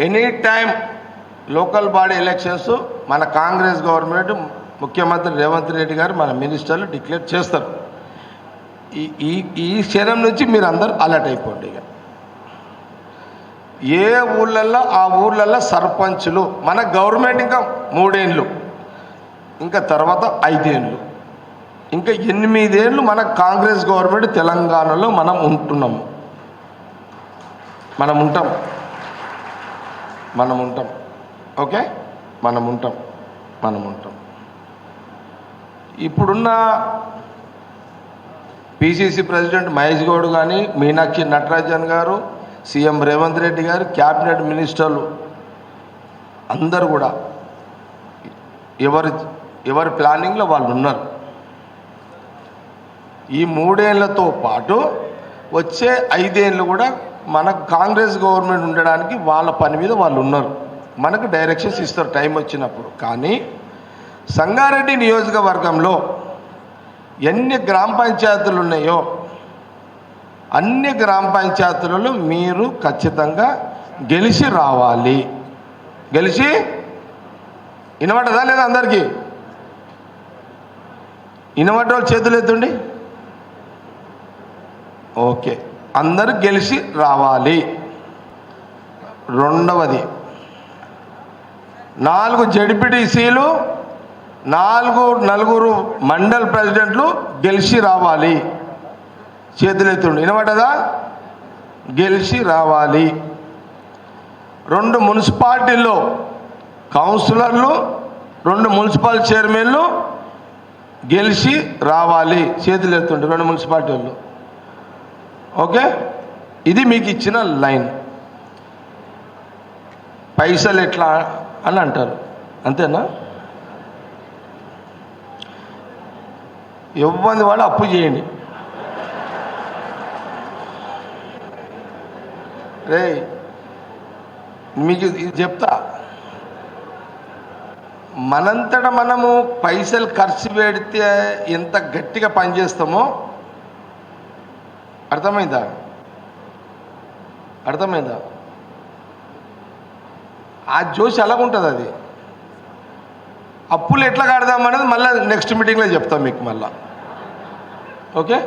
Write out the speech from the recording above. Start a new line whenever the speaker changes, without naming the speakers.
Any time local body elections మన Congress government ముఖ్యమంత్రి రేవంత్ రెడ్డి గారు మన మినిస్టర్లు డిక్లేర్ చేస్తారు. ఈ ఈ ఈ క్షణం నుంచి మీరు అందరు అలర్ట్ అయిపోండి ఇక. ఏ ఊళ్ళల్లో ఆ ఊళ్ళల్లో సర్పంచులు మన గవర్నమెంట్ ఇంకా మూడేళ్ళు ఇంకా తర్వాత ఐదేళ్ళు ఇంకా ఎనిమిదేళ్ళు మన కాంగ్రెస్ గవర్నమెంట్ తెలంగాణలో మనం ఉంటున్నాము మనం ఉంటాం. మనం ఉంటాం ఓకే? మనం ఉంటాం మనం ఉంటాం ఇప్పుడున్న పిసిసి ప్రెసిడెంట్ మహేష్ గౌడ్ కానీ మీనాక్షి నటరాజన్ గారు సీఎం రేవంత్ రెడ్డి గారు క్యాబినెట్ మినిస్టర్లు అందరు కూడా ఎవరి ఎవరి ప్లానింగ్లో వాళ్ళు ఉన్నారు. ఈ మూడేళ్ళతో పాటు వచ్చే ఐదేళ్ళు కూడా మన కాంగ్రెస్ గవర్నమెంట్ ఉండడానికి వాళ్ళ పని మీద వాళ్ళు ఉన్నారు. మనకు డైరెక్షన్స్ ఇస్తారు టైం వచ్చినప్పుడు. కానీ సంగారెడ్డి నియోజకవర్గంలో ఎన్ని గ్రామ పంచాయతీలు ఉన్నాయో అన్ని గ్రామ పంచాయతీలలో మీరు ఖచ్చితంగా గెలిచి రావాలి. గెలిచి వినబడదా లేదా అందరికీ? వినబడ్డ వాళ్ళు చేతులు ఎత్తుండి ఓకే. అందరూ గెలిచి రావాలి. రెండవది నాలుగు జడ్పీటీసీలు నాలుగు నలుగురు మండల్ ప్రెసిడెంట్లు గెలిచి రావాలి. చేతులు ఎత్తుండి వినబడ్డదా? గెలిచి రావాలి. రెండు మున్సిపాలిటీల్లో కౌన్సిలర్లు రెండు మున్సిపల్ చైర్మన్లు గెలిచి రావాలి. చేతులు ఎత్తుండి రెండు మున్సిపాలిటీల్లో. ఓకే? ఇది మీకు ఇచ్చిన లైన్. పైసలు ఎట్లా అని అంటారు. అంతేనా? ఇవ్వంది వాళ్ళు అప్పు చేయండి. రే మీకు ఇది చెప్తా. మనంతట మనము పైసలు ఖర్చు పెడితే ఎంత గట్టిగా పనిచేస్తామో అర్థమైందా? అర్థమైందా? ఆ జోష్ ఎలాగుంటుంది అది? అప్పులు ఎట్లా కడదామనేది మళ్ళీ నెక్స్ట్ మీటింగ్లో చెప్తాం మీకు మళ్ళా. ఓకే